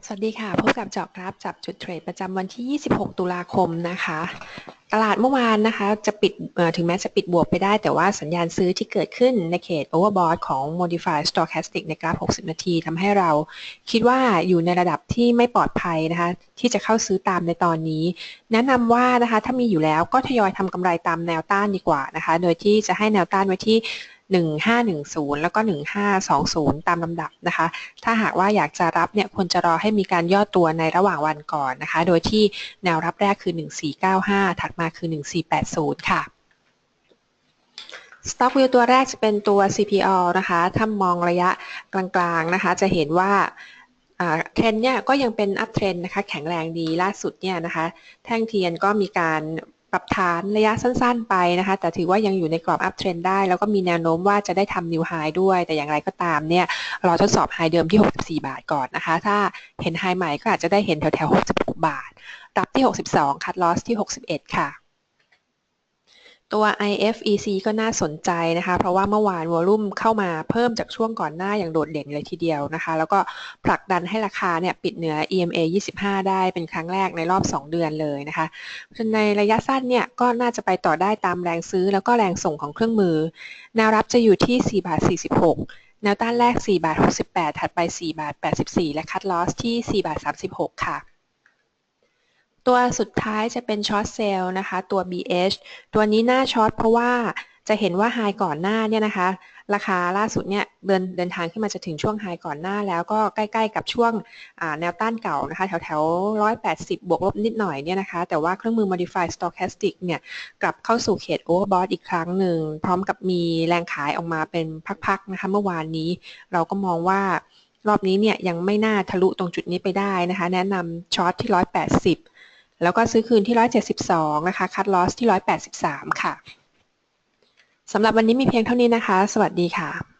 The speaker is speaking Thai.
สวัสดีค่ะ พบกับเจาะกราฟจับจุดเทรดประจำวันที่ 26 ตุลาคมนะคะ ตลาดเมื่อวานนะคะจะปิดถึงแม้จะปิดบวกไปได้ แต่ว่าสัญญาณซื้อที่เกิดขึ้นในเขต overbought ของ modified stochastic ในกราฟ 60 นาทีทำให้เราคิดว่าอยู่ในระดับที่ไม่ปลอดภัยนะคะ ที่จะเข้าซื้อตามในตอนนี้ แนะนำว่านะคะถ้ามีอยู่แล้วก็ทยอยทำกำไรตามแนวต้านดีกว่านะคะ โดยที่จะให้แนวต้านไว้ที่ 1510 แล้วก็ 1520 ตามลำดับนะคะ ถ้าหากว่าอยากจะรับเนี่ยควรจะรอให้มีการย่อตัวในระหว่างวันก่อนนะคะ โดยที่แนวรับแรกคือ 1495 ถัดมาคือ 1480 ค่ะ Stock View ตัวแรกจะเป็นตัว CPO นะคะ ถ้ามองระยะกลางๆนะคะ จะเห็นว่าเทรนเนี่ยก็ยังเป็นอัพเทรนนะคะแข็งแรงดีล่าสุดเนี่ยนะคะ แท่งเทียนก็มีการ ปรับฐานระยะสั้นๆไปนะคะ แต่ถือว่ายังอยู่ในกรอบอัพเทรนได้ แล้วก็มีแนวโน้มว่าจะได้ทำนิวไฮด้วย แต่อย่างไรก็ตามเนี่ยรอทดสอบไฮเดิมที่ 64 บาทก่อนนะคะ ถ้าเห็นไฮใหม่ก็อาจจะได้เห็นแถวๆ 66 บาทรับที่ 62 คัดลอสที่ 61 ค่ะ ตัว IFEC ก็น่าสนใจนะคะ เพราะว่าเมื่อวานวอลุ่มเข้ามาเพิ่มจากช่วงก่อนหน้าอย่างโดดเด่นเลยทีเดียวนะคะ แล้วก็ผลักดันให้ราคาเนี่ยปิดเหนือ EMA 25 ได้เป็นครั้งแรกในรอบ 2 เดือนเลยนะคะในระยะสั้นเนี่ยก็น่าจะไปต่อได้ตามแรงซื้อแล้วก็แรงส่งของเครื่องมือ แนวรับจะอยู่ที่ 4 บาท 46 แนวต้านแรก 4 บาท 68 ถัดไป 4 บาท 84 และคัดลอสที่ 4 บาท 36 ค่ะ ตัวสุดท้ายจะเป็นช็อตเซลล์นะคะ ตัว BH ตัวนี้หน้าช็อตเพราะว่าจะเห็นว่าไฮก่อนหน้าเนี่ยนะคะ ราคาล่าสุดเนี่ยเดินเดินทางขึ้นมาจะถึงช่วงไฮก่อนหน้า แล้วก็ใกล้ๆกับช่วงแนวต้านเก่านะคะ แถวๆ180บวกลบนิดหน่อยเนี่ยนะคะ แต่ว่าเครื่องมือ modified stochastic เนี่ยกลับเข้าสู่เขต overbought อีกครั้งหนึ่ง พร้อมกับมีแรงขายออกมาเป็นพักๆนะคะ เมื่อวานนี้เราก็มองว่ารอบนี้เนี่ยยังไม่น่าทะลุตรงจุดนี้ไปได้นะคะ แนะนำช็อตที่180 แล้วก็ซื้อคืนที่ 172 นะคะ คัดลอสที่ 183 ค่ะ สำหรับวันนี้มีเพียงเท่านี้นะคะ สวัสดีค่ะ